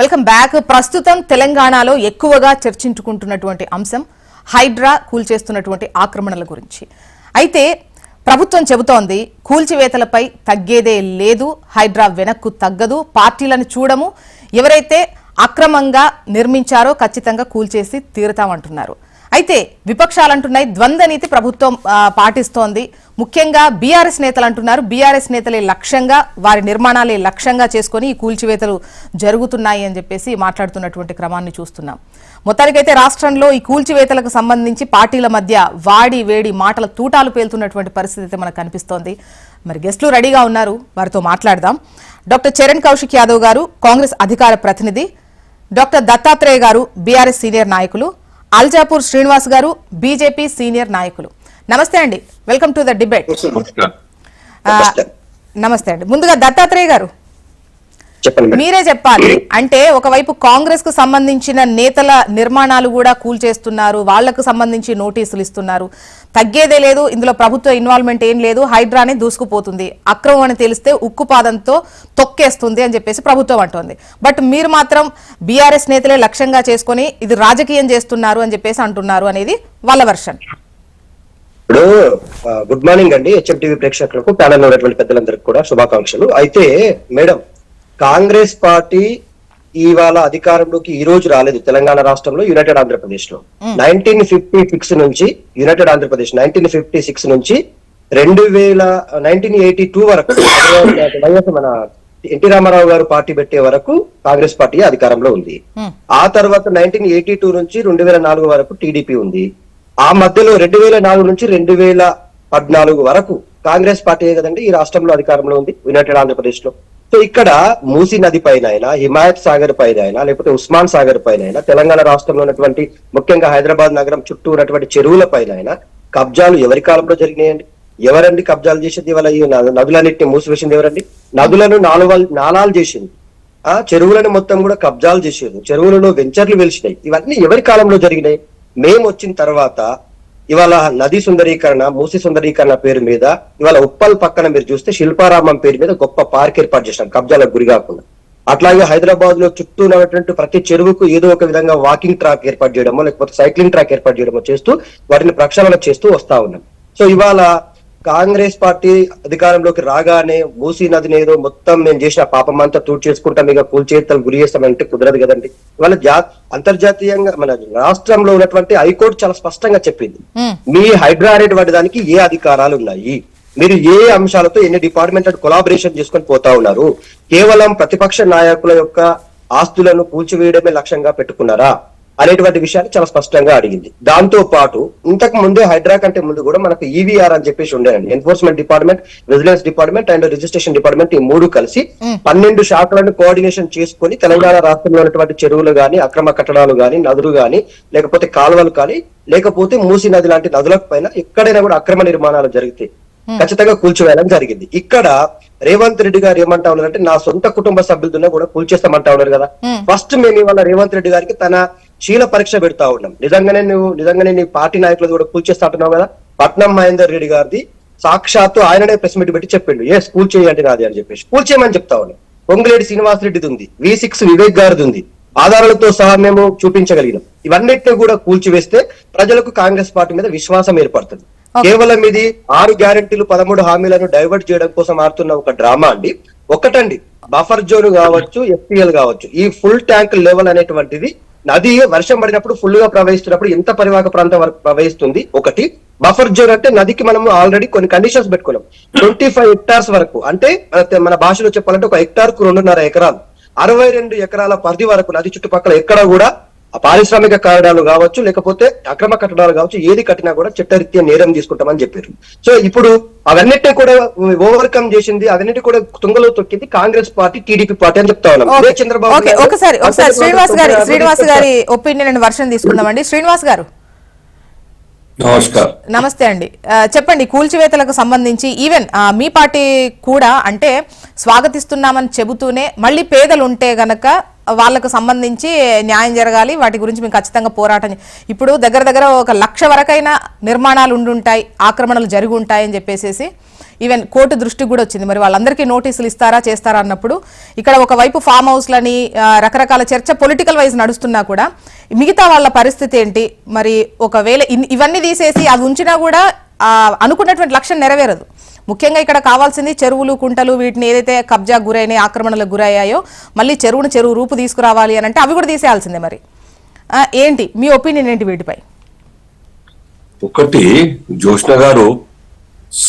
Welcome back. ప్రస్తుతం తెలంగాణలో ఎక్కువగా చర్చించుకుంటున్నటువంటి అంశం హైడ్రా కూల్చేస్తున్నటువంటి ఆక్రమణల గురించి. అయితే ప్రభుత్వం చెబుతోంది కూల్చివేతలపై తగ్గేదే లేదు హైడ్రా వెనక్కు తగ్గదు పార్టీలను చూడము ఎవరైతే అక్రమంగా నిర్మించారో ఖచ్చితంగా కూల్చేసి తీరుతామంటున్నారు. అయితే విపక్షాలు అంటున్నాయి ద్వంద్వ నీతి ప్రభుత్వం పాటిస్తోంది. ముఖ్యంగా బీఆర్ఎస్ నేతలు అంటున్నారు. బీఆర్ఎస్ నేతలే లక్ష్యంగా వారి నిర్మాణాలే లక్ష్యంగా చేసుకొని ఈ కూల్చివేతలు జరుగుతున్నాయి అని చెప్పేసి మాట్లాడుతున్నటువంటి క్రమాన్ని చూస్తున్నాం. మొత్తానికైతే రాష్ట్రంలో ఈ కూల్చివేతలకు సంబంధించి పార్టీల మధ్య వాడి వేడి మాటల తూటాలు పేలుతున్నటువంటి పరిస్థితి అయితే మనకు కనిపిస్తోంది. మరి గెస్టులు రెడీగా ఉన్నారు. వారితో మాట్లాడదాం. డాక్టర్ చరణ్ కౌశిక్ యాదవ్ గారు కాంగ్రెస్ అధికార ప్రతినిధి. డాక్టర్ దత్తాత్రేయ గారు బీఆర్ఎస్ సీనియర్ నాయకులు. అల్జాపూర్ శ్రీనివాస్ గారు బీజేపీ సీనియర్ నాయకులు. నమస్తే అండి. Welcome to the debate. నమస్తే అండి. ముందుగా దత్తాత్రేయ గారు చెప్పండి. మీరే చెప్పాలి. అంటే ఒకవైపు కాంగ్రెస్కు సంబంధించిన నేతల నిర్మాణాలు కూడా కూల్చేస్తున్నారు వాళ్ళకు సంబంధించి నోటీసులు ఇస్తున్నారు. తగ్గేదే లేదు ఇందులో ప్రభుత్వ ఇన్వాల్వ్మెంట్ ఏం లేదు హైడ్రానే దూసుకుపోతుంది. అక్రమం అని తెలిస్తే ఉక్కుపాదంతో తొక్కేస్తుంది అని చెప్పేసి ప్రభుత్వం అంటోంది. బట్ మీరు మాత్రం బీఆర్ఎస్ నేతలే లక్ష్యంగా చేసుకొని ఇది రాజకీయం చేస్తున్నారు అని చెప్పేసి అంటున్నారు అనేది వాళ్ళ వర్షన్. ఇప్పుడు గుడ్ మార్నింగ్ అండి. హెచ్ఎం టీవీ ప్రేక్షకులకు ప్యానల్ ఉన్నటువంటి పెద్దలందరికీ కూడా శుభాకాంక్షలు. అయితే మేడం కాంగ్రెస్ పార్టీ ఇవాళ అధికారంలోకి ఈ రోజు రాలేదు తెలంగాణ రాష్ట్రంలో యునైటెడ్ ఆంధ్రప్రదేశ్లో నైన్టీన్ ఫిఫ్టీ సిక్స్ నుంచి united Andhra Pradesh nineteen fifty six నుంచి రెండు వేల నైన్టీన్ ఎయిటీ టూ వరకు మన ఎన్టీ రామారావు గారు పార్టీ పెట్టే వరకు కాంగ్రెస్ పార్టీ అధికారంలో ఉంది. ఆ తర్వాత నైన్టీన్ ఎయిటీ టూ నుంచి రెండు వేల నాలుగు వరకు టీడీపీ ఉంది. ఆ మధ్యలో రెండు వేల నాలుగు నుంచి రెండు వేల పద్నాలుగు వరకు కాంగ్రెస్ పార్టీ కదండి ఈ రాష్ట్రంలో అధికారంలో ఉంది యునైటెడ్ ఆంధ్రప్రదేశ్లో సో ఇక్కడ మూసీ నది పైన అయినా హిమాయత్ సాగర్ పైన అయినా లేకపోతే ఉస్మాన్ సాగర్ పైన అయినా తెలంగాణ రాష్ట్రంలో ఉన్నటువంటి ముఖ్యంగా హైదరాబాద్ నగరం చుట్టూ ఉన్నటువంటి చెరువుల పైన అయినా కబ్జాలు ఎవరి కాలంలో జరిగినాయండి? ఎవరండి కబ్జాలు చేసింది? ఇవాళ ఈ నదులన్నింటినీ మూసివేసింది ఎవరండి? నదులను నాలుగు నాలాలు చేసింది. ఆ చెరువులను మొత్తం కూడా కబ్జాలు చేసారు చెరువులలో వెంచర్లు వెలిసినాయి. ఇవన్నీ ఎవరి కాలంలో జరిగినాయి? మేము వచ్చిన తర్వాత ఇవాళ నది సుందరీకరణ మూసి సుందరీకరణ పేరు మీద ఇవాళ ఉప్పల్ పక్కన మీరు చూస్తే శిల్పారామం పేరు మీద గొప్ప పార్క్ ఏర్పాటు చేసినాం కబ్జాలకు గురి కాకుండా. అట్లాగే హైదరాబాద్లో చుట్టూ ఉన్నటువంటి ప్రతి చెరువుకు ఏదో ఒక విధంగా వాకింగ్ ట్రాక్ ఏర్పాటు చేయడమో లేకపోతే సైక్లింగ్ ట్రాక్ ఏర్పాటు చేయడమో చేస్తూ వాటిని ప్రక్షాళన చేస్తూ వస్తా ఉన్నాం. సో ఇవాళ కాంగ్రెస్ పార్టీ అధికారంలోకి రాగానే మూసీ నదిని ఏదో మొత్తం మేము చేసిన పాపం అంతా తూడు చేసుకుంటాం ఇక కూల్చేతలు గురి చేస్తామంటే కుదరదు కదండి. ఇవాళ జా అంతర్జాతీయంగా మన రాష్ట్రంలో ఉన్నటువంటి హైకోర్టు చాలా స్పష్టంగా చెప్పింది. మీ హైడ్రా అనేటువంటి దానికి ఏ అధికారాలు ఉన్నాయి? మీరు ఏ అంశాలతో ఎన్ని డిపార్ట్మెంట్ కొలాబరేషన్ చేసుకొని పోతా ఉన్నారు? కేవలం ప్రతిపక్ష నాయకుల యొక్క ఆస్తులను కూల్చివేయడమే లక్ష్యంగా పెట్టుకున్నారా? అనేటువంటి విషయాన్ని చాలా స్పష్టంగా అడిగింది. దాంతో పాటు ఇంతకు ముందే హైడ్రా కంటే ముందు కూడా మనకు ఈవీఆర్ అని చెప్పేసి ఉండేనండి enforcement department vigilance department and registration department ఈ మూడు కలిసి పన్నెండు శాఖలను కోఆర్డినేషన్ చేసుకొని తెలంగాణ రాష్ట్రంలో ఉన్నటువంటి చెరువులు గాని అక్రమ కట్టడాలు గాని నదులు గాని లేకపోతే కాలువలు కానీ లేకపోతే మూసి నది లాంటి నదుల పైన ఎక్కడైనా కూడా అక్రమ నిర్మాణాలు జరిగితే ఖచ్చితంగా కూల్చివేయడం జరిగింది. ఇక్కడ రేవంత్ రెడ్డి గారు ఏమంటా ఉన్నారంటే నా సొంత కుటుంబ సభ్యులతో కూడా కూల్చేస్తామంటా ఉన్నారు కదా. ఫస్ట్ మేము ఇవాళ రేవంత్ రెడ్డి గారికి తన శీల పరీక్ష పెడతా ఉన్నాం. నిజంగానే నువ్వు నిజంగానే నీ పార్టీ నాయకులు కూడా కూల్చేస్తా అంటున్నావు కదా? పట్నం మహేందర్ రెడ్డి గారిది సాక్షాత్తు ఆయననే ప్రెస్ మీట్ పెట్టి చెప్పిండు. ఏ స్కూల్ చేయండి నాది అని చెప్పేసి. కూల్ చేయమని చెప్తా ఉన్నాం. పొంగులేడి శ్రీనివాస్ రెడ్డిది ఉంది. వి సిక్స్ వివేక్ గారిది ఉంది. ఆధారాలతో సహా మేము చూపించగలిగినాం. ఇవన్నిటిని కూడా కూల్చివేస్తే ప్రజలకు కాంగ్రెస్ పార్టీ మీద విశ్వాసం ఏర్పడుతుంది. కేవలం ఇది ఆరు గ్యారెంటీలు పదమూడు హామీలను డైవర్ట్ చేయడం కోసం ఆడుతున్న ఒక డ్రామా అండి. ఒకటండి బఫర్ జోన్ కావచ్చు ఎఫ్పిఎల్ కావచ్చు ఈ ఫుల్ ట్యాంక్ లెవెల్ అనేటువంటిది నది వర్షం పడినప్పుడు ఫుల్గా ప్రవహిస్తున్నప్పుడు ఎంత పరివాహక ప్రాంతం వరకు ప్రవహిస్తుంది. ఒకటి బఫర్ జోన్ అంటే నదికి మనం ఆల్రెడీ కొన్ని కండిషన్స్ పెట్టుకున్నాం. ట్వంటీ ఫైవ్ హెక్టార్స్ వరకు. అంటే మన- భాషలో చెప్పాలంటే ఒక హెక్టార్కు రెండున్నర ఎకరాలు. అరవై రెండు ఎకరాల పరిధి వరకు నది చుట్టుపక్కల ఎక్కడ కూడా పారిశ్రామిక కారణాలు కావచ్చు లేకపోతే అక్రమ కట్టడాలు కావచ్చు ఏది కట్టినా కూడా చట్టరీత్యా నేరం తీసుకుంటామని చెప్పారు. సో ఇప్పుడు అవన్నిటిని కూడా ఓవర్కమ్ చేసింది అవన్నిటి కూడా తుంగలో తొక్కింది కాంగ్రెస్ పార్టీ టీడీపీ పార్టీ అని చెప్తా ఉన్నాం. చంద్రబాబు ఒకసారి ఒకసారి శ్రీనివాస్ గారి శ్రీనివాస్ గారి ఒపీనియన్ వర్షన్ తీసుకుందామండి. శ్రీనివాస్ గారు. నమస్కారం. నమస్తే అండి. చెప్పండి కూల్చివేతలకు సంబంధించి ఈవెన్ ఆ, మీ పార్టీ కూడా అంటే స్వాగతిస్తున్నామని చెబుతూనే మళ్ళీ పేదలు ఉంటే గనక వాళ్ళకు సంబంధించి న్యాయం జరగాలి వాటి గురించి మేము ఖచ్చితంగా పోరాటం ఇప్పుడు దగ్గర దగ్గర ఒక లక్ష వరకైనా నిర్మాణాలు ఉండుంటాయి ఆక్రమణలు జరిగి ఉంటాయని చెప్పేసి ఈవెన్ కోర్టు దృష్టికి కూడా వచ్చింది. మరి వాళ్ళందరికీ నోటీసులు ఇస్తారా చేస్తారా అన్నప్పుడు ఇక్కడ ఒకవైపు ఫామ్ హౌస్లని రకరకాల చర్చ పొలిటికల్ వైజ్ నడుస్తున్నా కూడా మిగతా వాళ్ళ పరిస్థితి ఏంటి? మరి ఒకవేళ ఇన్- ఇవన్నీ తీసేసి అవి ఉంచినా కూడా అనుకున్నటువంటి లక్ష్యం నెరవేరదు. ముఖ్యంగా ఇక్కడ కావాల్సింది చెరువులు కుంటలు వీటిని ఏదైతే కబ్జా గురైనాయి ఆక్రమణలకు గురయ్యాయో మళ్ళీ చెరువును చెరువు రూపు తీసుకురావాలి అని అంటే అవి కూడా తీసేయాల్సిందే మరి. ఏంటి మీ ఒపీనియన్ ఏంటి వీటిపై? ఒకటి జోష్ణ గారు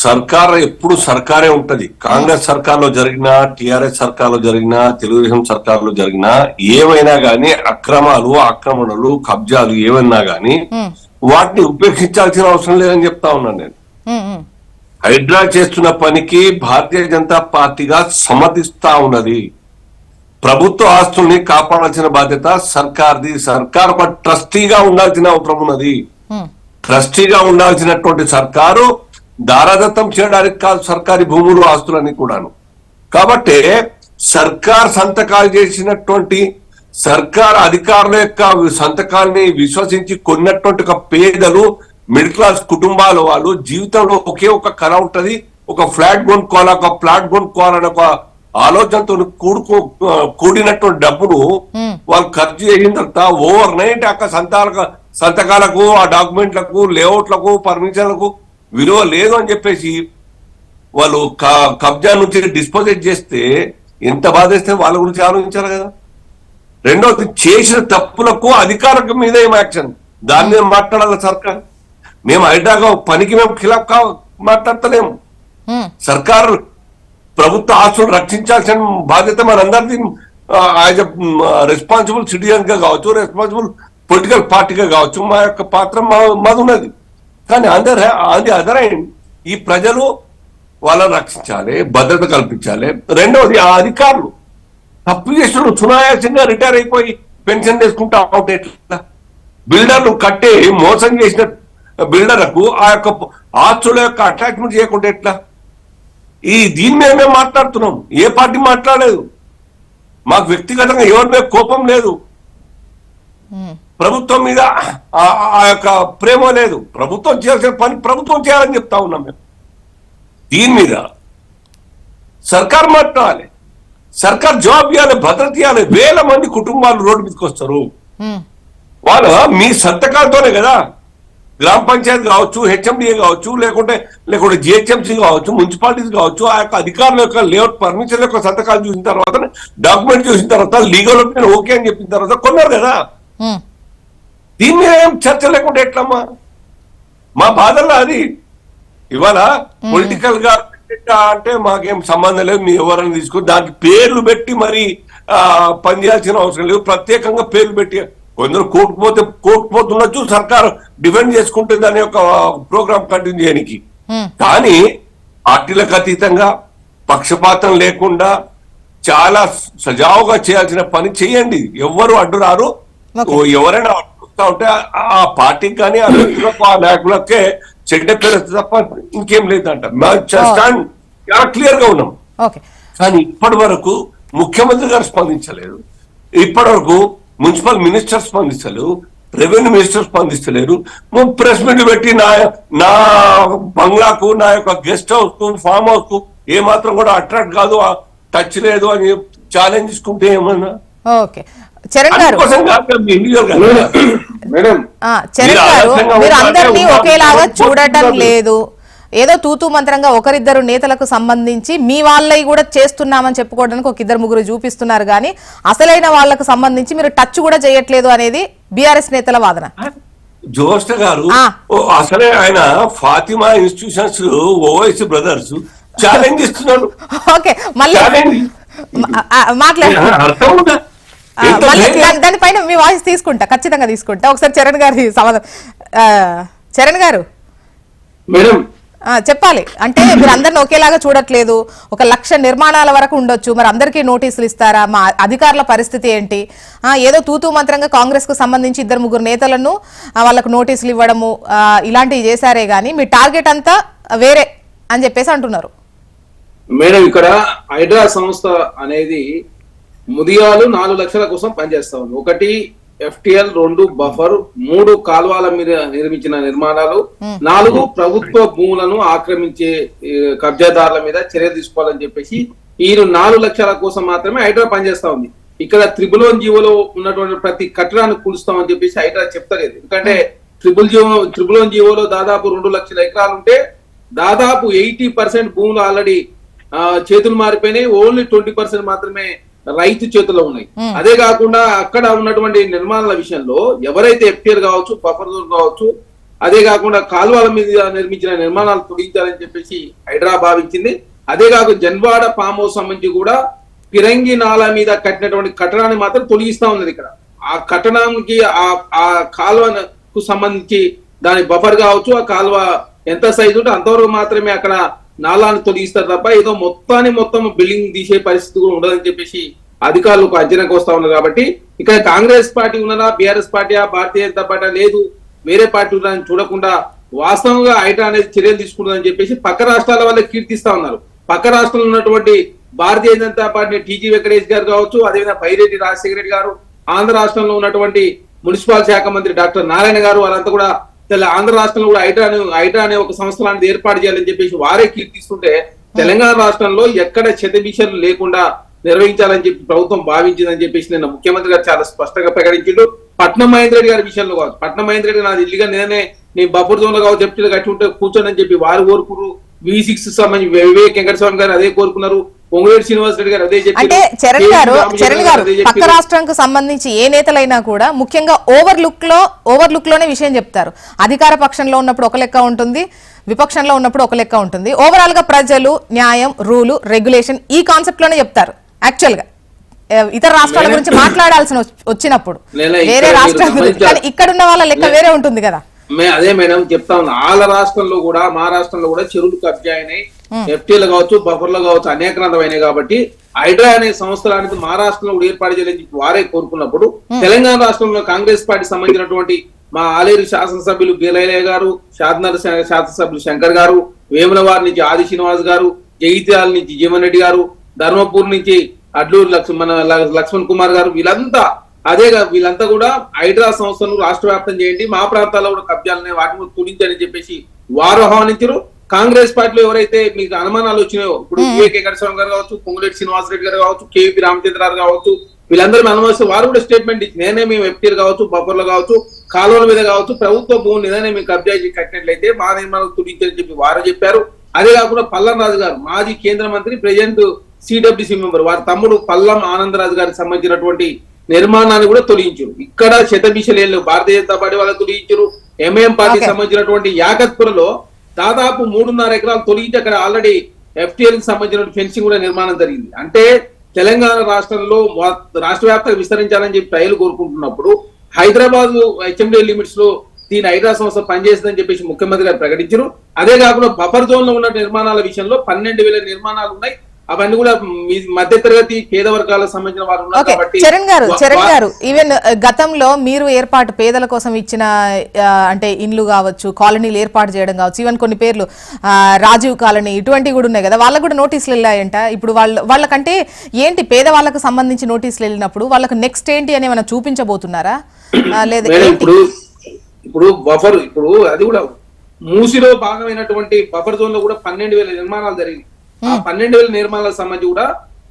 సర్కార్ ఎప్పుడు సర్కారే ఉంటది. కాంగ్రెస్ సర్కార్లో జరిగినా టిఆర్ఎస్ సర్కార్లో జరిగినా తెలుగుదేశం సర్కార్లో జరిగినా ఏమైనా గానీ అక్రమాలు ఆక్రమణలు కబ్జాలు ఏమైనా గానీ వాటిని ఉపేక్షించాల్సిన అవసరం లేదని చెప్తా ఉన్నాను నేను. హైడ్రా చేస్తున్న పనికి భారతీయ జనతా పార్టీగా సమర్థిస్తా ఉన్నది. ప్రభుత్వ ఆస్తుల్ని కాపాడాల్సిన బాధ్యత సర్కార్ది. సర్కార్ ఒక ట్రస్టీగా ఉండాల్సిన అవసరం ఉన్నది. ట్రస్టీగా ఉండాల్సినటువంటి సర్కారు దారాదత్తం చేయడానికి కాదు సర్కారీ భూములు ఆస్తులన్నీ కూడాను. కాబట్టి సర్కార్ సంతకాలు చేసినటువంటి సర్కార్ అధికారుల యొక్క సంతకాల్ని విశ్వసించి కొన్నటువంటి ఒక పేదలు మిడిల్ క్లాస్ కుటుంబాల వాళ్ళు జీవితంలో ఒకే ఒక కళ ఉంటది. ఒక ఫ్లాట్ కొనుక్కోవాలి ఒక ఫ్లాట్ కొనుక్కోవాలని ఒక ఆలోచనతో కూడుకో కూడినటువంటి డబ్బును వాళ్ళు ఖర్చు చేసిన తర్వాత ఓవర్ నైట్ అక్క సంతాల సంతకాలకు ఆ డాక్యుమెంట్లకు లేఅవుట్లకు పర్మిషన్లకు విలువ లేదు అని చెప్పేసి వాళ్ళు కబ్జా నుంచి డిస్పోజెట్ చేస్తే ఎంత బాధేస్తే వాళ్ళ గురించి ఆలోచించాలి కదా. రెండోది చేసిన తప్పులకు అధికారుల మీద ఏం యాక్షన్? దాని మీద మాట్లాడాలి సర్కార్? మేము హైడ్రాగా పనికి మేము ఖిలాఫ్ కా మాట్లాడతలేము. సర్కార్ ప్రభుత్వ ఆస్తులు రక్షించాల్సిన బాధ్యత మనందరిది యాజ్ రెస్పాన్సిబుల్ సిటిజన్గా కావచ్చు రెస్పాన్సిబుల్ పొలిటికల్ పార్టీగా కావచ్చు మా యొక్క పాత్ర మాది ఉన్నది. కానీ అందర్ అది అదర్ ఈ ప్రజలు వాళ్ళని రక్షించాలి భద్రత కల్పించాలి. రెండవది ఆ అధికారులు తప్పు చేసిన సునాయాసంగా రిటైర్ అయిపోయి పెన్షన్ తీసుకుంటా ఉంటే ఎట్లా? బిల్డర్లు కట్టి మోసం చేసిన బిల్డర్లకు ఆ యొక్క ఆస్తుల యొక్క అటాచ్మెంట్ చేయకుంటే ఎట్లా? ఈ దీని మీద మేము మాట్లాడుతున్నాం. ఏ పార్టీ మాట్లాడలేదు. మాకు వ్యక్తిగతంగా ఎవరి మీద కోపం లేదు. ప్రభుత్వం మీద ఆ- యొక్క ప్రేమ లేదు. ప్రభుత్వం చేయాల్సిన పని ప్రభుత్వం చేయాలని చెప్తా ఉన్నాం మేము. దీని మీద సర్కార్ మాట్లాడాలి. సర్కార్ జవాబు ఇవ్వాలి భద్రత ఇవ్వాలి. వేల మంది కుటుంబాలు రోడ్డు మీదకి వస్తారు. వాళ్ళు మీ సంతకాలతోనే కదా. గ్రామ పంచాయతీ కావచ్చు హెచ్ఎండిఏ కావచ్చు లేకుంటే లేకుంటే జిహెచ్ఎంసీ కావచ్చు మున్సిపాలిటీస్ కావచ్చు ఆ యొక్క అధికారుల యొక్క లేఅవుట్ పర్మిషన్ యొక్క సంతకాలు చూసిన తర్వాత డాక్యుమెంట్ చూసిన తర్వాత లీగల్ ఒపీనియన్ ఓకే అని చెప్పిన తర్వాత కొన్నారు కదా. దీని మీద ఏం చర్చ లేకుంటే ఎట్లమ్మా? మా బాధల్లో అది. ఇవాళ పొలిటికల్గా అంటే మాకేం సంబంధం లేదు మీ ఎవరైనా తీసుకుని దానికి పేర్లు పెట్టి మరి పనిచేయాల్సిన అవసరం లేదు. ప్రత్యేకంగా పేర్లు పెట్టి కొందరు కోర్టు పోతే కోర్టు పోతుండొచ్చు సర్కార్ డిఫెండ్ చేసుకుంటుంది అనే ఒక ప్రోగ్రామ్ కంటిన్యూ చేయడానికి కానీ పార్టీలకు అతీతంగా పక్షపాతం లేకుండా చాలా సజావుగా చేయాల్సిన పని చేయండి. ఎవ్వరు అడ్డురారు ఎవరైనా అడ్డుతా ఉంటే ఆ- పార్టీకి కానీ ఆ వ్యక్తులకు ఆ నాయకులకే చెడ్డ పేరు తప్ప ఇంకేం లేదంట. స్టాండ్ చాలా క్లియర్గా ఉన్నాం. కానీ ఇప్పటి వరకు ముఖ్యమంత్రి గారు స్పందించలేదు. ఇప్పటి వరకు మున్సిపల్ మినిస్టర్ స్పందించలేరు రెవెన్యూ మినిస్టర్ స్పందిస్తలేరు ప్రెస్ మీట్ పెట్టి నా నా బంగ్లాకు నా యొక్క గెస్ట్ హౌస్కు ఫామ్ హౌస్కు ఏ మాత్రం కూడా అట్రాక్ట్ కాదు టచ్ లేదు అని ఛాలెంజ్ తీసుకుంటే ఏమన్నా ఓకే చరణ్ గారు మేడం ఆ, చరణ్ మీరు అందరినీ. ఒకేలాగా. చూడటం. లేదు ఏదో తూతూ మంత్రంగా ఒకరిద్దరు నేతలకు సంబంధించి మీ వాళ్ళవి కూడా చేస్తున్నామని చెప్పుకోవడానికి ఒక ఇద్దరు ముగ్గురు చూపిస్తున్నారు కానీ అసలైన వాళ్ళకు సంబంధించి మీరు టచ్ కూడా చేయట్లేదు అనేది బీఆర్ఎస్ నేతల వాదన. జోష్ట గారు అసలే ఆయన Fatima institutions Owaisi brothers challenge ఇస్తున్నారు ఓకే మళ్ళీ మాట్లాడు. దానిపైన మీ వాయిస్ తీసుకుంటా ఖచ్చితంగా తీసుకుంటా. ఒకసారి చరణ్ గారి సమాధానం ఆ, చరణ్ గారు. మేడం చెప్పాలి. అంటే మీరు అందరిని ఒకేలాగా చూడట్లేదు. ఒక లక్ష నిర్మాణాల వరకు ఉండొచ్చు. మరి అందరికీ నోటీసులు ఇస్తారా? మా అధికారుల పరిస్థితి ఏంటి? ఏదో తూతూ మంత్రంగా కాంగ్రెస్కు సంబంధించి ఇద్దరు ముగ్గురు నేతలను వాళ్ళకు నోటీసులు ఇవ్వడము ఇలాంటివి చేశారే గానీ మీ టార్గెట్ అంతా వేరే అని చెప్పేసి అంటున్నారు. మేడం ఇక్కడ హైడ్రా సంస్థ అనేది ముదియాలు నాలుగు లక్షల కోసం పనిచేస్తా ఉంది. ఒకటి ఎఫ్టిఎల్ రెండు బఫర్ మూడు కాలువల మీద నిర్మించిన నిర్మాణాలు నాలుగు ప్రభుత్వ భూములను ఆక్రమించే కబ్జాదారుల మీద చర్య తీసుకోవాలని చెప్పేసి ఈ నాలుగు లక్షల కోసం మాత్రమే హైడ్రా పనిచేస్తా ఉంది. ఇక్కడ త్రిబులోన్ జీవోలో ఉన్నటువంటి ప్రతి కట్టడాన్ని కూలుస్తామని చెప్పేసి హైడ్రా చెప్తలేదు. ఎందుకంటే ట్రిపుల్ జీవో త్రిబులోన్ జీవోలో దాదాపు రెండు లక్షల ఎకరాలు ఉంటే దాదాపు ఎయిటీ పర్సెంట్ భూములు ఆల్రెడీ చేతులు మారిపోయినాయి. ఓన్లీ ట్వంటీ పర్సెంట్ మాత్రమే రైతు చేతుల్లో ఉన్నాయి. అదే కాకుండా అక్కడ ఉన్నటువంటి నిర్మాణాల విషయంలో ఎవరైతే ఎఫ్టీఆర్ కావచ్చు బఫర్ జోన్ కావచ్చు అదే కాకుండా కాలువల మీద నిర్మించిన నిర్మాణాలు తొలగించాలని చెప్పేసి హైడ్రా భావించింది. అదే కాకుండా జన్వాడ ఫామ్ హౌస్ సంబంధించి కూడా పిరంగి నాల మీద కట్టినటువంటి కట్టడాన్ని మాత్రం తొలగిస్తా ఉన్నది ఇక్కడ. ఆ కట్టడానికి ఆ ఆ కాలువకు సంబంధించి దాని బఫర్ కావచ్చు ఆ కాలువ ఎంత సైజు ఉంటే అంతవరకు మాత్రమే అక్కడ నాలాన్ని తొలగిస్తారు తప్ప ఏదో మొత్తాన్ని మొత్తం బిల్డింగ్ తీసే పరిస్థితి కూడా ఉండదని చెప్పేసి అధికారులు ఒక అంచనాకు వస్తా ఉన్నారు కాబట్టి ఇక్కడ కాంగ్రెస్ పార్టీ ఉన్నదా BRS party Bharatiya Janata party లేదు వేరే పార్టీ ఉన్నదని చూడకుండా వాస్తవంగా ఐటా అనేది చర్యలు తీసుకుంటుందని చెప్పేసి పక్క రాష్ట్రాల వల్ల కీర్తిస్తా ఉన్నారు. పక్క రాష్ట్రంలో ఉన్నటువంటి భారతీయ జనతా పార్టీ టీజీ వెంకటేష్ గారు కావచ్చు అదేవిధంగా పైరెడ్డి రాజశేఖర రెడ్డి గారు ఆంధ్ర రాష్ట్రంలో ఉన్నటువంటి మున్సిపల్ శాఖ మంత్రి డాక్టర్ నారాయణ గారు వాళ్ళంతా కూడా ఆంధ్ర రాష్ట్రంలో కూడా ఐటా అనే ఐటా అనే ఒక సంస్థలాంటిది ఏర్పాటు చేయాలని చెప్పేసి వారే కీర్తిస్తుంటే తెలంగాణ రాష్ట్రంలో ఎక్కడ చెతబిషలు లేకుండా నిర్వహించాలని చెప్పి ప్రభుత్వం భావించిందని చెప్పేసి నిన్న ముఖ్యమంత్రి గారు చాలా స్పష్టంగా ప్రకటించిండు. పట్నం మహేంద్ర రెడ్డి గారి విషయంలో కాదు పట్నం మహేంద్ర రెడ్డి నాది ఇల్లుగా నేనే నేను బఫర్ జోన్లో కావచ్చు చెప్తే కట్టి ఉంటే కూర్చోనని చెప్పి వారు కోరుకురు వి సిక్స్ సంబంధించి వివేక్ వెంకటస్వామి గారు అదే కోరుకున్నారు. పొంగులేటి శ్రీనివాస్ రెడ్డి గారు అదే చెప్పారు. అంటే చరణ్ గారు చరణ్ గారు పక్క. రాష్ట్రానికి సంబంధించి ఏ నేతలైనా కూడా ముఖ్యంగా ఓవర్ లుక్లో ఓవర్ లుక్లోనే విషయం చెప్తారు. అధికార పక్షంలో ఉన్నప్పుడు ఒక లెక్క ఉంటుంది విపక్షంలో ఉన్నప్పుడు ఒక లెక్క ఉంటుంది. ఓవరాల్గా ప్రజలు న్యాయం రూలు రెగ్యులేషన్ ఈ కాన్సెప్ట్లోనే చెప్తారు యాక్చువల్గా. ఇతర రాష్ట్రాల గురించి మాట్లాడాల్సిన వచ్చి- వచ్చినప్పుడు. వేరే రాష్ట్రాల గురించి. కానీ ఇక్కడ ఉన్న వాళ్ళ లెక్క వేరే ఉంటుంది కదా. అదే మేడం చెప్తా ఉన్నా. వాళ్ళ రాష్ట్రంలో కూడా మా రాష్ట్రంలో కూడా చెరువులు కబ్జా అయినాయి ఎఫ్టీలు కావచ్చు బఫర్లు కావచ్చు అనేకనందమైనాయి కాబట్టి హైడ్రా అనే సంస్థ లాంటిది మా రాష్ట్రంలో కూడా ఏర్పాటు చేయాలని చెప్పి వారే కోరుకున్నప్పుడు తెలంగాణ రాష్ట్రంలో కాంగ్రెస్ పార్టీ సంబంధించినటువంటి మా ఆలేరు శాసనసభ్యులు గేలయ్య గారు షాద్నగర్ శాసనసభ్యులు శంకర్ గారు వేములవారి నుంచి ఆది శ్రీనివాస్ గారు జగిత్యాల నుంచి జీవన్ రెడ్డి గారు ధర్మపూర్ నుంచి అడ్లూరు లక్ష్మణ్ లక్ష్మణ్ కుమార్ గారు వీళ్ళంతా అదే వీళ్ళంతా కూడా హైడ్రా సంస్థను రాష్ట్ర వ్యాప్తం చేయండి మా ప్రాంతాల్లో కూడా కబ్జాలని వాటిని తుడించని చెప్పేసి వారు ఆహ్వానించారు. కాంగ్రెస్ పార్టీలో ఎవరైతే మీకు అనుమానాలు వచ్చినాయో ఇప్పుడు వివేక్ వెంకటస్వామి గారు కావచ్చు పొంగులేటి శ్రీనివాస్ రెడ్డి గారు కావచ్చు కేవీ రామచంద్ర గారు కావచ్చు వీళ్ళందరూ అనుమతిస్తే వారు కూడా స్టేట్మెంట్ ఇచ్చి నేనే మేము ఎఫ్టీఆర్ కావచ్చు బఫర్లు కావచ్చు కాలువల మీద కావచ్చు ప్రభుత్వ భూమిని ఏదైనా మేము కబ్జా చేసి కట్టినట్లయితే మా నిర్మాణం తుడించని చెప్పి వారు చెప్పారు. అదే కాకుండా పల్లం రాజు గారు మాజీ కేంద్ర మంత్రి ప్రజెంట్ సిడబ్ల్యూసి మెంబర్ వారి తమ్ముడు పల్లం ఆనందరాజు గారికి సంబంధించినటువంటి నిర్మాణాన్ని కూడా తొలగించారు. ఇక్కడ శతభిషలేళ్ళు భారతీయ జనతా పార్టీ వాళ్ళు తొలగించారు. ఎంఐఎం పార్టీకి Okay. సంబంధించినటువంటి యాకత్పురలో దాదాపు మూడున్నర ఎకరాలు తొలగించి అక్కడ ఆల్రెడీ ఎఫ్టీఎల్కి సంబంధించిన ఫెన్సింగ్ కూడా నిర్మాణం జరిగింది. అంటే తెలంగాణ రాష్ట్రంలో రాష్ట్ర వ్యాప్తంగా విస్తరించాలని చెప్పి ప్రజలు కోరుకుంటున్నప్పుడు హైదరాబాద్ హెచ్ఎండి లిమిట్స్లో దీని హైడ్రా సంస్థ పనిచేస్తుందని చెప్పేసి ముఖ్యమంత్రి గారు ప్రకటించారు. అదే కాకుండా బఫర్ జోన్లో ఉన్న నిర్మాణాల విషయంలో పన్నెండు వేల నిర్మాణాలు ఉన్నాయి. అవన్నీ కూడా మీ మధ్య తరగతి పేద వర్గాలకు సంబంధించిన వారు కాబట్టి చరణ్ గారు చరణ్ గారు ఈవెన్ గతంలో మీరు ఏర్పాటు పేదల కోసం ఇచ్చిన ఆ, అంటే ఇండ్లు కావచ్చు కాలనీలు ఏర్పాటు చేయడం కావచ్చు ఈవెన్ కొన్ని పేర్లు రాజీవ్ కాలనీ ఇటువంటివి కూడా ఉన్నాయి కదా వాళ్ళకు కూడా నోటీసులు వెళ్ళాయంట. ఇప్పుడు వాళ్ళు వాళ్ళకంటే ఏంటి పేదవాళ్ళకు సంబంధించి నోటీసులు వెళ్ళినప్పుడు వాళ్ళకు నెక్స్ట్ ఏంటి అని మనం చూపించబోతున్నారా? లేదా ఇప్పుడు బఫర్ ఇప్పుడు అది కూడా మూసిలో భాగమైనటువంటి బఫర్ జోన్లో కూడా పన్నెండు వేల నిర్మాణాలు జరిగింది ఆ పన్నెండు వేల నిర్మాణాలకు సంబంధించి కూడా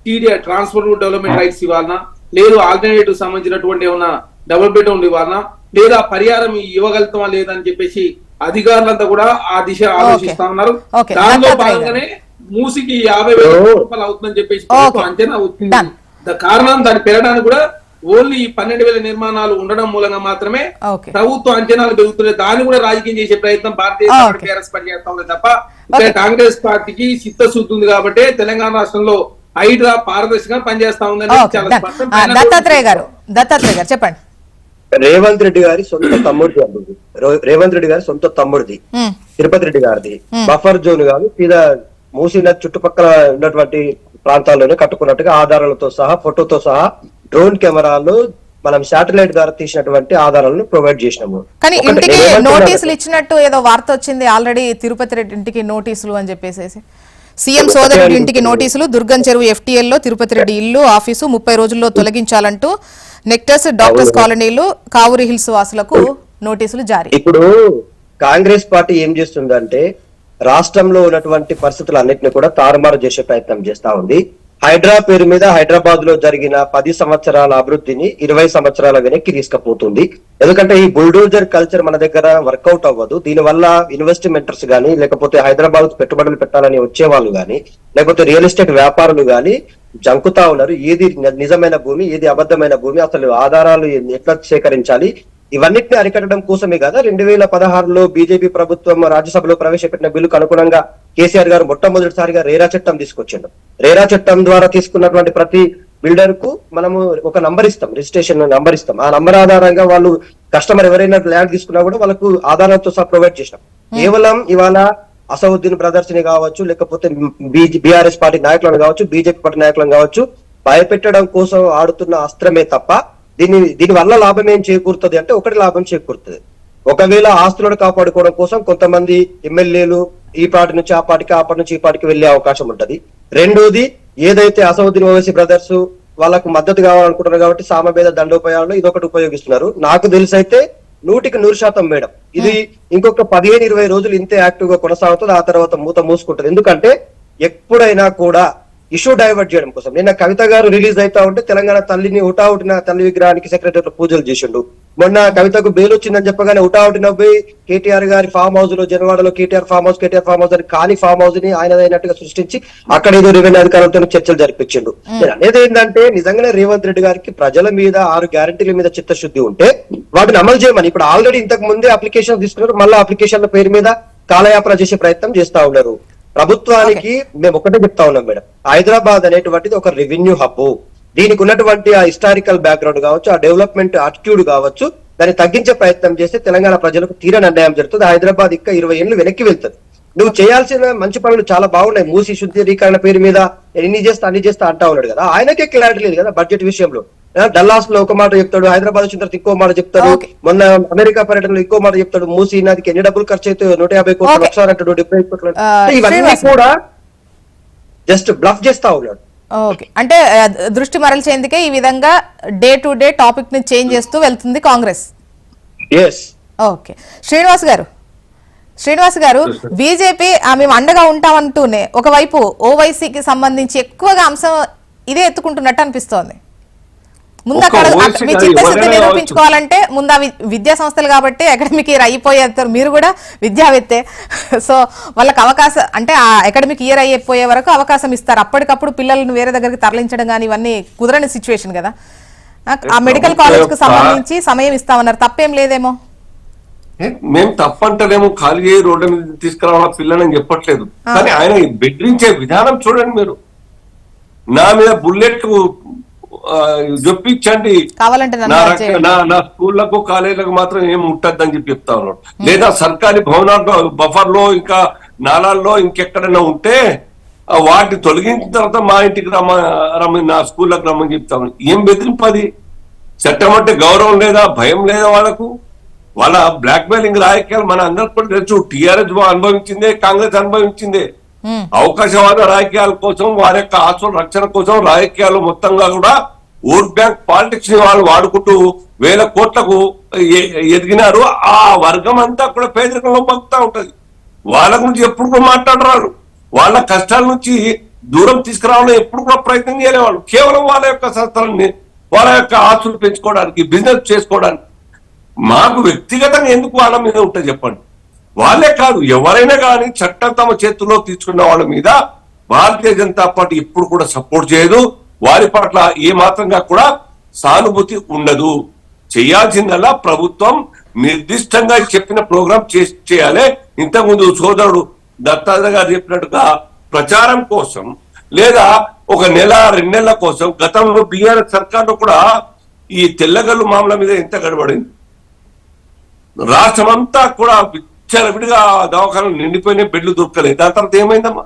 టీడీఆర్ ట్రాన్స్పోర్ట్ డెవలప్మెంట్ రైట్స్ ఇవ్వాలన్నా లేదు ఆల్టర్నేటివ్ సంబంధించినటువంటి ఏమన్నా డబుల్ బెడ్రూమ్ ఇవ్వాలన్నా లేదా పరిహారం ఇవ్వగలుగుతామా లేదా అని చెప్పేసి అధికారులంతా కూడా ఆ దిశ ఆలోచిస్తా ఉన్నారు. దానిలో. భాగంగానే మూసికి యాభై వేల. రూపాయలు అవుతుందని చెప్పేసి. అంచనా కారణం దాని పెరగడానికి కూడా ఓన్లీ ఈ పన్నెండు వేల నిర్మాణాలు ఉండడం మూలంగా మాత్రమే ప్రభుత్వ అంచనాలు పెరుగుతున్నాయి. దాన్ని కూడా రాజకీయం చేసే ప్రయత్నం భారతీయ టీఆర్ఎస్ పార్టీ చేస్తా తప్ప ఇక్కడ కాంగ్రెస్ పార్టీకి చిత్తశుద్ధి ఉంది కాబట్టి తెలంగాణ రాష్ట్రంలో హైడ్రా పారదర్శకంగా పనిచేస్తా ఉందని దత్తాత్రేయ గారు దత్తాత్రేయ గారు చెప్పండి. రేవంత్ రెడ్డి గారి సొంత తమ్ముడిది. రో- రేవంత్ రెడ్డి గారి సొంత తమ్ముడిది. తిరుపతి రెడ్డి గారిది. బఫర్ జోన్ కాదు మీద మూసి నది చుట్టుపక్కల ఉన్నటువంటి ప్రాంతాల్లోనే కట్టుకున్నట్టుగా ఆధారాలతో సహా ఫోటోతో సహా డ్రోన్ కెమెరాలు మనం శాటిలైట్ ద్వారా తీసినటువంటి ఆధారాలను ప్రొవైడ్ చేసినాము. కానీ ఇంటికి నోటీసులు ఇచ్చినట్టు ఏదో వార్త వచ్చింది ఆల్రెడీ తిరుపతి రెడ్డి ఇంటికి నోటీసులు అని చెప్పేసి సీఎం సోదరుడి ఇంటికి నోటీసులు దుర్గం చెరువు ఎఫ్టీఎల్లో తిరుపతి రెడ్డి ఇల్లు ఆఫీసు ముప్పై రోజుల్లో తొలగించాలంటూ నెక్టర్స్ డాక్టర్స్. కాలనీలు కావురి హిల్స్ వాసులకు నోటీసులు జారీ. ఇప్పుడు కాంగ్రెస్ పార్టీ ఏం చేస్తుందంటే రాష్ట్రంలో ఉన్నటువంటి పరిస్థితులు అన్నింటినీ కూడా తారుమారు చేసే ప్రయత్నం చేస్తా ఉంది. హైడ్రా పేరు మీద హైదరాబాద్లో జరిగిన పది సంవత్సరాల అభివృద్ధిని ఇరవై సంవత్సరాల వెనక్కి తీసుకుపోతుంది. ఎందుకంటే ఈ బుల్డోజర్ కల్చర్ మన దగ్గర వర్కౌట్ అవ్వదు. దీనివల్ల ఇన్వెస్ట్మెంటర్స్ గానీ లేకపోతే హైదరాబాద్ పెట్టుబడులు పెట్టాలని వచ్చే వాళ్ళు గానీ లేకపోతే రియల్ ఎస్టేట్ వ్యాపారులు గానీ జంకుతా ఉన్నారు. ఏది నిజమైన భూమి ఏది అబద్ధమైన భూమి అసలు ఆధారాలు ఎట్లా సేకరించాలి ఇవన్నిటిని అరికట్టడం కోసమే కదా? రెండు వేల పదహారులో బీజేపీ ప్రభుత్వం రాజ్యసభలో ప్రవేశపెట్టిన బిల్లుకు అనుగుణంగా కేసీఆర్ గారు మొట్టమొదటిసారిగా రేరా చట్టం తీసుకొచ్చిండు. రేరా చట్టం ద్వారా తీసుకున్నటువంటి ప్రతి బిల్డర్కు మనము ఒక నంబర్ ఇస్తాం రిజిస్ట్రేషన్ నంబర్ ఇస్తాం. ఆ నంబర్ ఆధారంగా వాళ్ళు కస్టమర్ ఎవరైనా ల్యాండ్ తీసుకున్నా కూడా వాళ్ళకు ఆధారంతో సహా ప్రొవైడ్ చేసినాం. కేవలం ఇవాళ అసౌద్దీన్ బ్రదర్స్ని కావచ్చు లేకపోతే బీఆర్ఎస్ పార్టీ నాయకులను కావచ్చు బీజేపీ పార్టీ నాయకులను కావచ్చు భయపెట్టడం కోసం ఆడుతున్న అస్త్రమే తప్ప దీని దీని వల్ల లాభం ఏం చేకూరుతుంది అంటే ఒకటి లాభం చేకూరుతుంది. ఒకవేళ ఆస్తులను కాపాడుకోవడం కోసం కొంతమంది ఎమ్మెల్యేలు ఈ పార్టీ నుంచి ఆ పార్టీకి ఆ పార్టీ నుంచి ఈ పార్టీకి వెళ్ళే అవకాశం ఉంటది. రెండోది ఏదైతే అసౌద్దీన్ ఓవైసీ బ్రదర్స్ వాళ్ళకు మద్దతు కావాలనుకుంటున్నారు కాబట్టి సామవేద దండోపాయాలను ఇదొకటి ఉపయోగిస్తున్నారు. నాకు తెలిసైతే నూటికి నూరు శాతం మేడం. ఇది ఇంకొక పదిహేను ఇరవై రోజులు ఇంతే యాక్టివ్గా కొనసాగుతుంది ఆ తర్వాత మూత మూసుకుంటుంది. ఎందుకంటే ఎప్పుడైనా కూడా ఇష్యూ డైవర్ట్ చేయడం కోసం. నిన్న కవిత గారు రిలీజ్ అవుతా ఉంటే తెలంగాణ తల్లిని ఉటావుటిన తల్లి విగ్రహానికి సెక్రటరీ పూజలు చేసిండు. మొన్న కవితకు బెయిల్ వచ్చిందని చెప్పగానే ఉటావుటిన పోయి కేటీఆర్ గారి ఫామ్ హౌస్లో జనవాడలో KTR farm house KTR farm house అని కాని ఫామ్ హౌస్ని ఆయనదైనట్టుగా సృష్టించి అక్కడ ఏదో రెవెన్యూ అధికారులతో చర్చలు జరిపించిండు. నేను అనేది ఏంటంటే నిజంగానే రేవంత్ రెడ్డి గారికి ప్రజల మీద ఆరు గ్యారంటీల మీద చిత్తశుద్ధి ఉంటే వాటిని అమలు చేయమని ఇప్పుడు ఆల్రెడీ ఇంతకు ముందే అప్లికేషన్ తీసుకున్నారు. మళ్ళీ అప్లికేషన్ల పేరు మీద కాలయాపన చేసే ప్రయత్నం చేస్తా ఉన్నారు. ప్రభుత్వానికి మేము ఒకటే చెప్తా ఉన్నాం మేడం. హైదరాబాద్ అనేటువంటిది ఒక రెవెన్యూ హబ్ దీనికి ఉన్నటువంటి ఆ హిస్టారికల్ బ్యాక్గ్రౌండ్ కావచ్చు ఆ డెవలప్మెంట్ అటిట్యూడ్ కావచ్చు దాన్ని తగ్గించే ప్రయత్నం చేస్తే తెలంగాణ ప్రజలకు తీరని అన్యాయం జరుగుతుంది. హైదరాబాద్ ఇంకా ఇరవై ఏళ్ళు వెనక్కి వెళ్తుంది. నువ్వు చేయాల్సిన మంచి పనులు చాలా బాగున్నాయి. మూసి శుద్ధీకరణ పేరు మీద ఎన్ని చేస్తా అన్ని చేస్తా అంటా ఉన్నాడు కదా. ఆయనకే క్లారిటీ లేదు కదా బడ్జెట్ విషయంలో. డల్లాస్లో ఒక మాట చెప్తాడు హైదరాబాద్ వచ్చిన తర్వాత ఇంకో మాట చెప్తాడు. మొన్న అమెరికా పర్యటనలో ఇంకో మాట చెప్తాడు మూసి నదికి ఎన్ని డబ్బులు ఖర్చు అయితే నూట యాభై కోట్లు. ఒకసారి అంటాడు డెబ్బై కోట్లు. ఇవన్నీ. కూడా జస్ట్ బ్లఫ్ చేస్తా ఉన్నాడు ఓకే అంటే దృష్టి మరల్చేందుకే ఈ విధంగా డే టు డే టాపిక్ని చేంజ్ చేస్తూ వెళ్తుంది కాంగ్రెస్ ఓకే శ్రీనివాస్ గారు శ్రీనివాస్ గారు బీజేపీ మేము అండగా ఉంటామంటూనే ఒకవైపు ఓవైసీకి సంబంధించి ఎక్కువగా అంశం ఇదే ఎత్తుకుంటున్నట్టు అనిపిస్తోంది ముందు అక్కడ మీ చిత్తశుద్ధి నిరూపించుకోవాలంటే ముందు ఆ వి- విద్యా సంస్థలు కాబట్టి అకాడమిక్ ఇయర్ అయిపోయేస్తారు మీరు కూడా విద్యావేత్తే. సో వాళ్ళకి అవకాశం అంటే ఆ అకాడమిక్ ఇయర్ అయిపోయే వరకు అవకాశం ఇస్తారు. అప్పటికప్పుడు పిల్లలను వేరే దగ్గరికి తరలించడం కానీ ఇవన్నీ కుదరని సిచ్యువేషన్ కదా. ఆ- మెడికల్ కాలేజ్కు సంబంధించి సమయం ఇస్తామన్నారు. తప్పేం లేదేమో? మేము తప్పంటలేము ఖాళీ రోడ్డు మీద తీసుకురావాల పిల్లని చెప్పట్లేదు. కానీ ఆయన బెదిరించే విధానం చూడండి మీరు. నా మీద బుల్లెట్ నన్ను నా స్కూళ్ళకు కాలేజీలకు మాత్రం ఏం ఉంటద్దని చెప్పి చెప్తా ఉన్నాడు. లేదా సర్కారీ భవనాల్లో బఫర్లో ఇంకా నాలాల్లో ఇంకెక్కడైనా ఉంటే వాటిని తొలగించిన తర్వాత మా ఇంటికి రమ్మ రమ్మని నా స్కూళ్ళకి రమ్మని చెప్తా ఉన్నాడు. ఏం బెదిరింపది చట్టం అంటే గౌరవం లేదా? భయం లేదా వాళ్ళకు? వాళ్ళ బ్లాక్ మెయిలింగ్ రాజకీయాలు మన అందరికి కూడా తెలుసు. టిఆర్ఎస్ అనుభవించిందే కాంగ్రెస్ అనుభవించిందే. Hmm. అవకాశవాద రాజకీయాల కోసం వారి యొక్క ఆస్తుల రక్షణ కోసం రాజకీయాలు మొత్తంగా కూడా ఓట్ బ్యాంక్ పాలిటిక్స్ని వాళ్ళు వాడుకుంటూ వేల కోట్లకు ఎదిగినారు. ఆ వర్గం అంతా కూడా పేదరికంలో బతుకుతా ఉంటది. వాళ్ళ గురించి ఎప్పుడు కూడా మాట్లాడరారు వాళ్ళ కష్టాల నుంచి దూరం తీసుకురావడం ఎప్పుడు కూడా ప్రయత్నం చేయలేవాళ్ళు. కేవలం వాళ్ళ యొక్క సంస్థలని వాళ్ళ యొక్క ఆస్తులు పెంచుకోవడానికి బిజినెస్ చేసుకోవడానికి. మాకు వ్యక్తిగతంగా ఎందుకు వాళ్ళ మీద ఉంటుంది చెప్పండి. వాళ్ళే కాదు ఎవరైనా కానీ చట్టం తమ చేతుల్లో తీసుకున్న వాళ్ళ మీద భారతీయ జనతా పార్టీ ఇప్పుడు కూడా సపోర్ట్ చేయదు. వారి పట్ల ఏ మాత్రంగా కూడా సానుభూతి ఉండదు. చేయాల్సిందల్లా ప్రభుత్వం నిర్దిష్టంగా చెప్పిన ప్రోగ్రాం చేసి చేయాలి. ఇంతకుముందు సోదరుడు దత్తాత్రేయ గారు చెప్పినట్టుగా ప్రచారం కోసం లేదా ఒక నెల రెండు నెలల కోసం గతంలో బీఆర్ఎస్ సర్కార్లో కూడా ఈ తెల్లగల్లు మామల మీద ఎంత గడబడింది? రాష్ట్రం అంతా చాలా విడిగా దవాఖానలు నిండిపోయినాయి బెడ్లు దొరకలేదు. దాని తర్వాత ఏమైందమ్మా?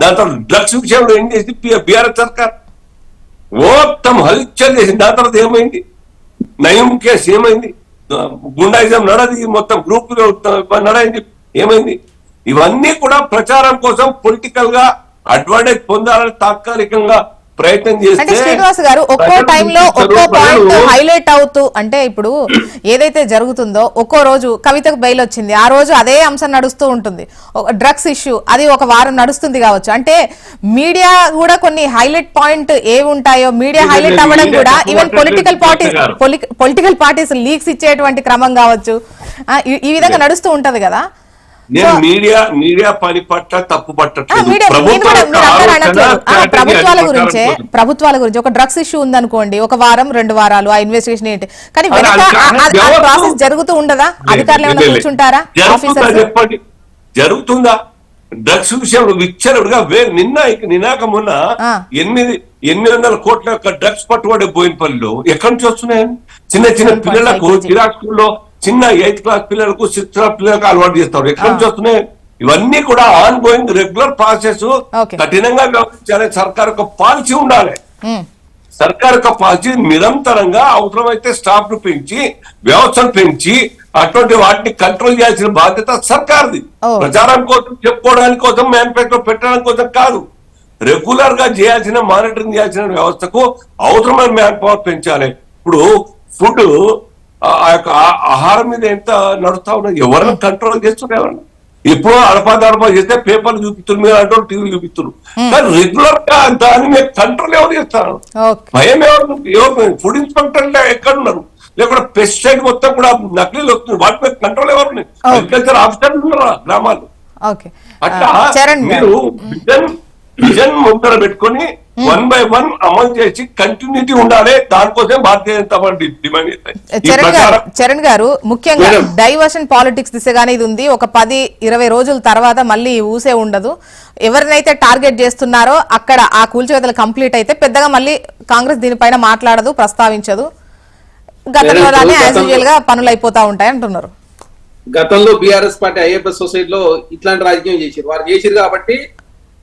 దాని తర్వాత డ్రగ్స్ విషయంలో ఏం చేసింది? బీఆర్ఎస్ సర్కార్. మొత్తం హల్చల్ చేసింది. దాని తర్వాత ఏమైంది? నయం కేసు ఏమైంది? గుండాయిజం నడది మొత్తం గ్రూప్ నడైంది. ఏమైంది? ఇవన్నీ కూడా ప్రచారం కోసం పొలిటికల్గా అడ్వాంటేజ్ పొందాలని తాత్కాలికంగా ప్రయత్నం అంటే చేస్తే శ్రీనివాస్ గారు ఒక్కో టైంలో ఒక్కో పాయింట్ హైలైట్ అవుతూ అంటే ఇప్పుడు ఏదైతే జరుగుతుందో ఒక్కో రోజు కవితకు బెయిల్ వచ్చింది. ఆ రోజు అదే అంశం నడుస్తూ ఉంటుంది. డ్రగ్స్ ఇష్యూ అది ఒక వారం నడుస్తుంది కావచ్చు. అంటే మీడియా కూడా కొన్ని హైలైట్ పాయింట్ ఏవి ఉంటాయో మీడియా హైలైట్ అవ్వడం కూడా even political parties. Political parties leaks ఇచ్చేటువంటి క్రమం కావచ్చు. ఈ విధంగా నడుస్తూ ఉంటది కదా. నేను మీడియా మీడియా పని పట్ల తప్పు ప్రభుత్వాల గురించే ప్రభుత్వాల గురించి. ఒక డ్రగ్స్ ఇష్యూ ఉందనుకోండి ఒక వారం రెండు వారాలు ఆ ఇన్వెస్టిగేషన్ ఏంటి? కానీ ప్రాసెస్ జరుగుతూ ఉండదా? అధికారులు ఏమైనా. కూర్చుంటారా? చెప్పండి. జరుగుతుందా? డ్రగ్స్ విషయంలో విచ్చలవిడిగా వే నిన్న నినాక మొన్న. ఎనిమిది ఎనిమిది వందల కోట్ల యొక్క డ్రగ్స్ పట్టుబడే బోయినపల్లిలో ఎక్కడి నుంచి వస్తున్నాయని? చిన్న చిన్న 7.5 పిల్లలకు స్కూల్లో చిన్న ఎయిత్ క్లాస్ పిల్లలకు సిక్స్త్ క్లాస్ పిల్లలకు అలవాటు చేస్తారు ఎక్కడి నుంచి వస్తున్నాయి? ఇవన్నీ కూడా ఆన్ గోయింగ్ రెగ్యులర్ ప్రాసెస్. కఠినంగా వ్యవహరించాలి. సర్కార్ యొక్క పాలసీ ఉండాలి. సర్కార్ యొక్క పాలసీ నిరంతరంగా అవసరమైతే స్టాఫ్ను పెంచి వ్యవస్థను పెంచి అటువంటి వాటిని కంట్రోల్ చేయాల్సిన బాధ్యత సర్కార్ది. ప్రచారం కోసం చెప్పుకోవడానికి కోసం మేనిఫెస్టో పెట్టడానికి కోసం కాదు. రెగ్యులర్గా చేయాల్సిన మానిటరింగ్ చేయాల్సిన వ్యవస్థకు అవసరమైన మ్యాన్ పవర్ పెంచాలి. ఇప్పుడు ఫుడ్ ఆ యొక్క ఆహారం మీద ఎంత నడుస్తా ఉన్నది ఎవరైనా కంట్రోల్ చేస్తున్నారు ఎవరన్నా ఎప్పుడో అడపా దడపా చేస్తే పేపర్లు చూపిస్తున్నారు మీరు అంటే టీవీ చూపిస్తున్నారు. కానీ రెగ్యులర్గా దాని మీద కంట్రోల్ ఎవరు చేస్తారు? భయం ఎవరు? ఎవరు? ఫుడ్ ఇన్స్పెక్టర్ ఎక్కడ ఉన్నారు? లేకపోతే పెస్టిసైడ్ మొత్తం కూడా నకిలీలు వస్తుంది వాటి మీద కంట్రోల్ ఎవరు అగ్రికల్చర్ ఆఫీసర్లు ఉన్నారా? గ్రామాలు. అట్లా మీరు విజన్ ముందర పెట్టుకొని వన్ బై వన్ అమలు చేసి కంటిన్యూటీ ఉండాలి. దానికోసం భారతీయ జనతా పార్టీ డిమాండ్ చరణ్ గారు ముఖ్యంగా. డైవర్షన్ పాలిటిక్స్ దిశగానే ఇది ఉంది. ఒక పది ఇరవై రోజుల తర్వాత మళ్ళీ ఊసే ఉండదు. ఎవరినైతే టార్గెట్ చేస్తున్నారో అక్కడ ఆ కూల్చివేతలు కంప్లీట్ అయితే పెద్దగా మళ్ళీ కాంగ్రెస్ దీనిపైన మాట్లాడదు ప్రస్తావించదు. గతంలోనే మేడం, యాజ్ గతంలో- యూజువల్గా పనులు అయిపోతా ఉంటాయి అంటున్నారు. గతంలో బీఆర్ఎస్ పార్టీ ఐఎఫ్ఎస్ సొసైటీలో ఇట్లాంటి రాజకీయం చేశారు. వారు చేశారు కాబట్టి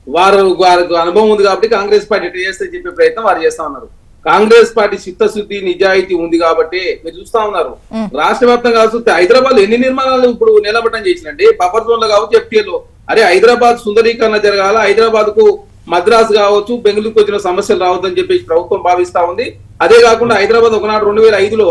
వారు వారికి అనుభవం ఉంది కాబట్టి కాంగ్రెస్ పార్టీ ఎట్లా చేస్తే చెప్పే ప్రయత్నం వారు చేస్తా ఉన్నారు. కాంగ్రెస్ పార్టీ చిత్తశుద్ధి నిజాయితీ ఉంది కాబట్టి మీరు చూస్తా ఉన్నారు. రాష్ట్ర వ్యాప్తంగా చూస్తే హైదరాబాద్ ఎన్ని నిర్మాణాలు ఇప్పుడు నిలబడడం చేసినండి బఫర్ జోన్లో కావచ్చు FTA లో. అరే హైదరాబాద్ సుందరీకరణ జరగాల హైదరాబాద్కు మద్రాస్ కావచ్చు బెంగళూరుకు వచ్చిన సమస్యలు రావద్దని చెప్పేసి ప్రభుత్వం భావిస్తా ఉంది. అదే కాకుండా హైదరాబాద్ ఒకనాడు రెండు వేల ఐదులో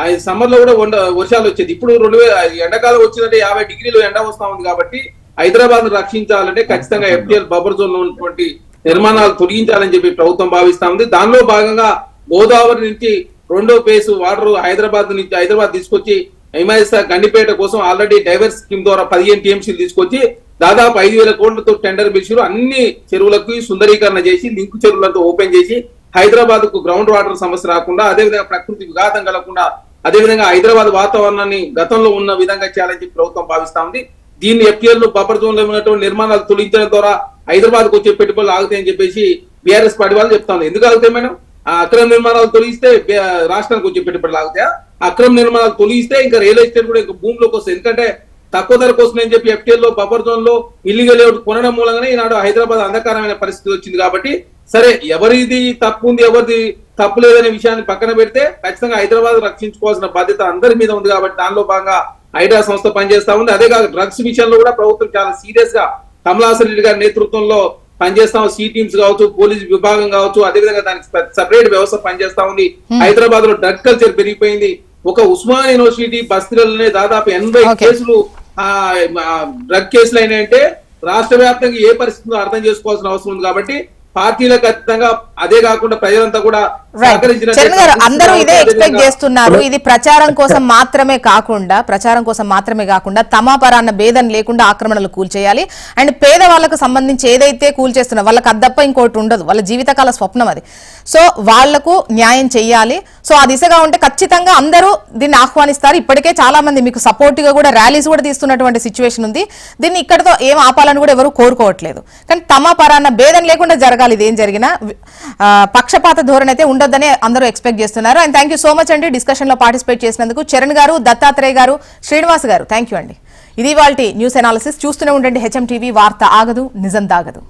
ఆ సమ్మర్లో కూడా వర్షాలు వచ్చేది. ఇప్పుడు రెండు వేల ఎండాకాలం వచ్చిందంటే యాభై డిగ్రీలు ఎండ వస్తా ఉంది కాబట్టి హైదరాబాద్ను రక్షించాలంటే ఖచ్చితంగా ఎఫ్టీఎల్ బఫర్ జోన్లో ఉన్నటువంటి నిర్మాణాలు తొలగించాలని చెప్పి ప్రభుత్వం భావిస్తా ఉంది. దానిలో భాగంగా గోదావరి నుంచి రెండో ఫేజ్ వాటర్ హైదరాబాద్ నుంచి హైదరాబాద్ తీసుకొచ్చి ఎంఐఎస్ గండిపేట కోసం ఆల్రెడీ డైవర్స్ స్కీమ్ ద్వారా పదిహేను టీఎంసీలు తీసుకొచ్చి దాదాపు ఐదు వేల కోట్లతో టెండర్ పిలిచారు అన్ని చెరువులకు సుందరీకరణ చేసి లింక్ చెరువులతో ఓపెన్ చేసి హైదరాబాద్కు గ్రౌండ్ వాటర్ సమస్య రాకుండా అదేవిధంగా ప్రకృతి విఘాతం కలగకుండా అదేవిధంగా హైదరాబాద్ వాతావరణాన్ని గతంలో ఉన్న విధంగా చేయాలని చెప్పి ప్రభుత్వం భావిస్తా ఉంది. దీన్ని ఎఫ్టీఎల్లో బఫర్లో ఉన్నటువంటి నిర్మాణాలు తొలగించడం ద్వారా హైదరాబాద్కు వచ్చే పెట్టుబడులు ఆగుతాయని చెప్పేసి బీఆర్ఎస్ పార్టీ వాళ్ళు చెప్తాను ఎందుకు ఆగుతాయి మేడం? ఆ అక్రమ నిర్మాణాలు తొలగిస్తే రాష్ట్రానికి వచ్చే పెట్టుబడులు ఆగుతాయా? అక్రమ నిర్మాణాలు తొలగిస్తే ఇంకా రియల్ ఎస్టేట్ కూడా ఇంకా భూమిలోకి వస్తాయి. ఎందుకంటే తక్కువ ధరకు వస్తుందని చెప్పి ఎఫ్టీఎల్లో బఫర్ జోన్లో ఇల్లీగల్ కొనడం మూలంగానే ఈనాడు హైదరాబాద్ అంధకారమైన పరిస్థితి వచ్చింది కాబట్టి సరే ఎవరిది తప్పు ఉంది ఎవరిది తప్పు లేదనే విషయాన్ని పక్కన పెడితే ఖచ్చితంగా హైదరాబాద్ రక్షించుకోవాల్సిన బాధ్యత అందరి మీద ఉంది కాబట్టి దానిలో భాగంగా హైడ్రా సంస్థ పనిచేస్తా ఉంది. అదే కాక డ్రగ్స్ విషయంలో కూడా ప్రభుత్వం చాలా సీరియస్గా కమలాసన్ రెడ్డి గారి నేతృత్వంలో పనిచేస్తాం సి టీమ్స్ కావచ్చు పోలీస్ విభాగం కావచ్చు అదేవిధంగా దానికి సపరేట్ వ్యవస్థ పనిచేస్తా ఉంది. హైదరాబాద్లో డ్రగ్ కల్చర్ పెరిగిపోయింది. ఒక ఉస్మాన్ యూనివర్సిటీ బస్తీలలోనే దాదాపు ఎనభై. కేసులు ఆ డ్రగ్ కేసులు అయినాయంటే రాష్ట్ర వ్యాప్తంగా ఏ పరిస్థితుల్లో అర్థం చేసుకోవాల్సిన అవసరం ఉంది. కాబట్టి పార్టీలకు ఖచ్చితంగా అదే కాకుండా ప్రజలంతా కూడా చరణ్ గారు అందరూ ఇదే ఎక్స్పెక్ట్ చేస్తున్నారు. ఇది ప్రచారం కోసం మాత్రమే కాకుండా ప్రచారం కోసం మాత్రమే కాకుండా తమాపరాన్న భేదం లేకుండా ఆక్రమణలు కూల్చేయాలి. అండ్ పేదవాళ్ళకు సంబంధించి ఏదైతే కూల్చేస్తున్నా వాళ్ళకి అద్దప్ప ఇంకోటి ఉండదు. వాళ్ళ జీవితకాల స్వప్నం అది. సో వాళ్ళకు న్యాయం చేయాలి సో ఆ దిశగా ఉంటే ఖచ్చితంగా అందరూ దీన్ని ఆహ్వానిస్తారు. ఇప్పటికే చాలా మంది మీకు సపోర్టివ్గా కూడా ర్యాలీస్ కూడా తీస్తున్నటువంటి సిచ్యువేషన్ ఉంది. దీన్ని ఇక్కడతో ఏం ఆపాలని కూడా ఎవరు కోరుకోవట్లేదు. కానీ తమ పరాన్న భేదం లేకుండా జరగాలి. ఇది ఏం జరిగినా పక్షపాత ధోరణి అయితే ఉండొద్దని అందరూ ఎక్స్పెక్ట్ చేస్తున్నారు. And thank you so much అండి డిస్కషన్లో పార్టిసిపేట్ చేసినందుకు. చరణ్ గారు దత్తాత్రేయ గారు శ్రీనివాస్ గారు థ్యాంక్ యూ అండి. ఇది వాళ్ళ న్యూస్ అనాలిసిస్. చూస్తూనే ఉండండి. హెచ్ఎం టీవీ వార్త ఆగదు నిజం దాగదు.